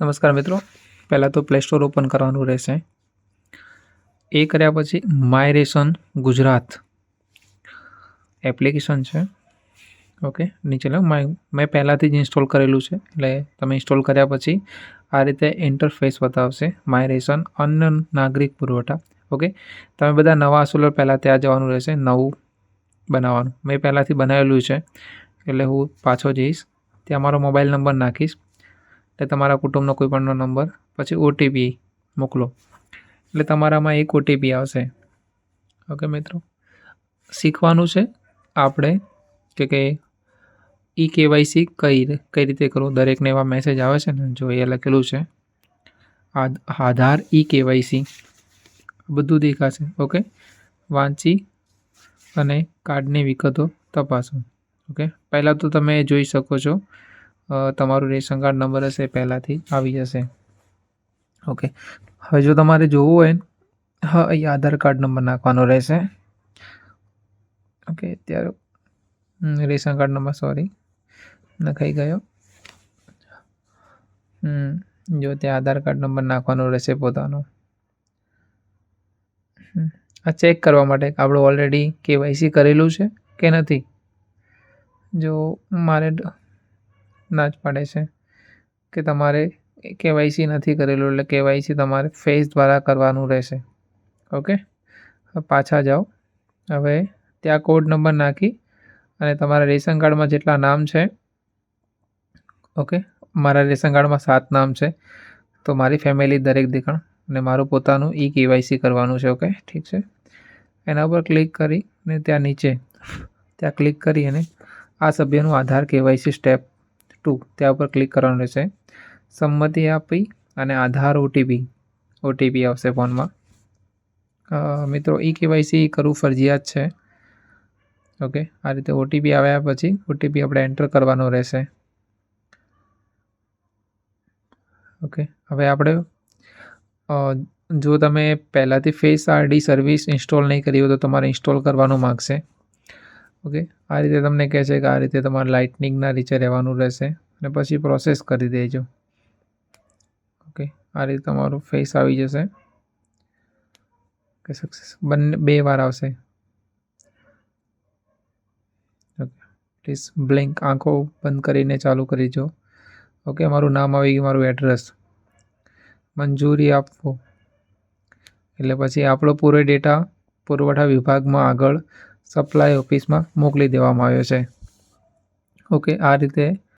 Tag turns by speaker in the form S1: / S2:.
S1: નમસ્કાર મિત્રો. પહેલાં તો પ્લે સ્ટોર ઓપન કરવાનું રહેશે. એ કર્યા પછી માય રેશન ગુજરાત. એપ્લિકેશન છે. ઓકે નીચે લો. મેં પહેલાંથી જ ઇન્સ્ટોલ કરેલું છે. એટલે તમે ઇન્સ્ટોલ કર્યા પછી આ રીતે ઇન્ટરફેસ બતાવશે. માય રેશન અન્ય નાગરિક પુરવઠા. ઓકે તમે બધા નવા હશો પહેલાં ત્યાં જવાનું રહેશે. નવું બનાવવાનું. મેં પહેલાંથી બનાવેલું છે. એટલે હું પાછો જઈશ. ત્યાં મારો મોબાઈલ નંબર નાખીશ. એટલે તમારા કુટુંબનો કોઈ પણનો નંબર. પછી ઓટીપી મોકલો. એટલે તમારામાં એક ઓટીપી આવશે. ઓકે મિત્રો? શીખવાનું છે આપણે કે કે ઈ કેવાયસી કઈ કઈ રીતે કરવું? દરેકને એવા મેસેજ આવે છે ને, જો એ લખેલું છે. Aadhaar- Aadhaar e KYC. બધું દેખાશે, ઓકે? વાંચી અને કાર્ડની વિગતો તપાસો, ઓકે? પહેલાં તો તમે જોઈ શકો છો તમારું રેશન કાર્ડ નંબર હશે પહેલાંથી આવી જશે. ઓકે. હવે જો તમારે જોવું હોય હા અહીં આધાર કાર્ડ નંબર નાખવાનો રહેશે. ઓકે, ત્યારે રેશન કાર્ડ નંબર સોરી નખાઈ ગયો. જો ત્યાં આધાર કાર્ડ નંબર નાખવાનો રહેશે પોતાનો. આ ચેક કરવા માટે આપણે ઓલરેડી કેવાયસી કરેલું છે કે નથી? જો મારે ના જ પાડે છે કે તમારે કેવાયસી નથી કરેલું, એટલે કેવાયસી તમારે ફેસ દ્વારા કરવાનું રહેશે. ઓકે? પાછા જાઓ. હવે ત્યાં કોડ નંબર નાખી અને તમારા રેશન કાર્ડમાં જેટલા નામ છે, ઓકે? મારા રેશન કાર્ડમાં સાત નામ છે, તો મારી ફેમિલી દરેક દેખાણ અને મારું પોતાનું ઈ કેવાયસી કરવાનું છે, ઓકે? ઠીક છે? એના ઉપર ક્લિક કરી ને ત્યાં નીચે, ત્યાં ક્લિક કરી અને આ સભ્યનું આધાર કેવાયસી સ્ટેપ ટુ ત્યાં ઉપર ક્લિક કરવાનું રહેશે. સંમતિ આપી અને આધાર ઓટીપી ઓટીપી આવશે ફોનમાં મિત્રો, ઈ કેવાયસી કરવું ફરજિયાત છે. ઓકે, આ રીતે ઓટીપી આવ્યા પછી ઓટીપી આપણે એન્ટર કરવાનો રહેશે. ઓકે, હવે આપણે જો તમે પહેલાંથી ફેસ આરડી સર્વિસ ઇન્સ્ટોલ નહીં કરી હોય તો તમારે ઇન્સ્ટોલ કરવાનું માગશે. ઓકે આ રીતે તમને કહે છે કે આ રીતે તમારે લાઇટનિંગના નીચે રહેવાનું રહેશે અને પછી પ્રોસેસ કરી દેજો. ઓકે આ રીતે તમારું ફેસ આવી જશે. કે સક્સેસ બંને, બે વાર આવશે. ઓકે પ્લીઝ બ્લિંક આંખો બંધ કરીને ચાલુ કરી જો ઓકે મારું નામ આવી ગયું, મારું એડ્રેસ મંજૂરી આપવો એટલે પછી આપણો પૂરો ડેટા પુરવઠા વિભાગમાં આગળ સપ્લાય ઓફિસમાં મોકલી દેવામાં આવ્યો છે. ઓકે આ રીતે